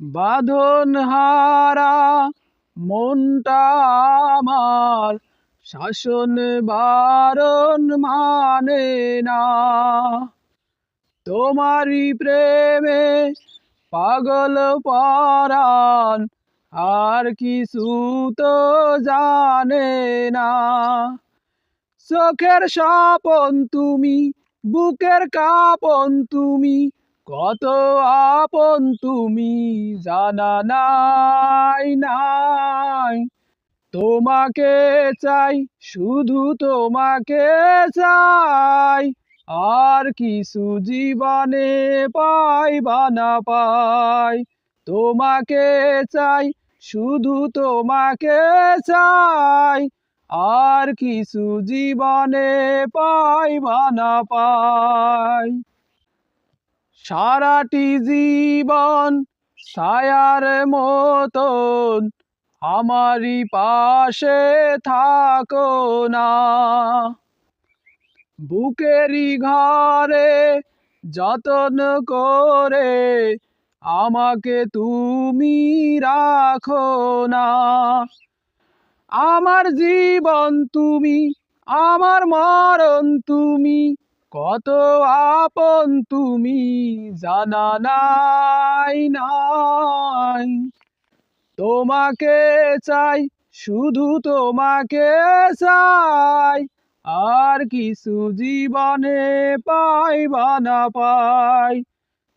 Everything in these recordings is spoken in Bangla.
বাঁধন হারা মনটা আমার শাসন বারণ মানে না। তোমারই প্রেমে পাগল পরাণ, আর কিছু তো জানে না। চোখের স্বপন তুমি, বুকের কাপন তুমি কত আপন তুমি জানা নাই নাই। তোমাকে চাই, শুধু তোমাকে চাই। আর কিছু জীবনে পাই বা না পাই। তোমাকে চাই, শুধু তোমাকে চাই। আর কিছু জীবনে পাই বা না পাই। সারাটি জীবন ছায়ার মতন আমারই পাশে থাকো না। বুকেরই ঘরে যতন করে আমাকে তুমি রাখো না। আমার জীবন তুমি, আমার মরণ তুমি কত আপন তুমি জানা নাই নাই। তোমাকে চাই, শুধু তোমাকে চাই। আর কিছু জীবনে পাই বা না পাই।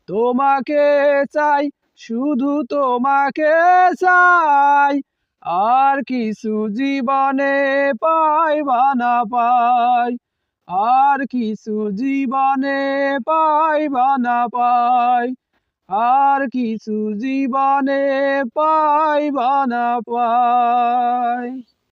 তোমাকে চাই, শুধু তোমাকে চাই। আর কিছু জীবনে পাই বা না পাই। আর কিছু জীবনে পাইবা না পাই আর কিছু জীবনে পাইবা না পাই।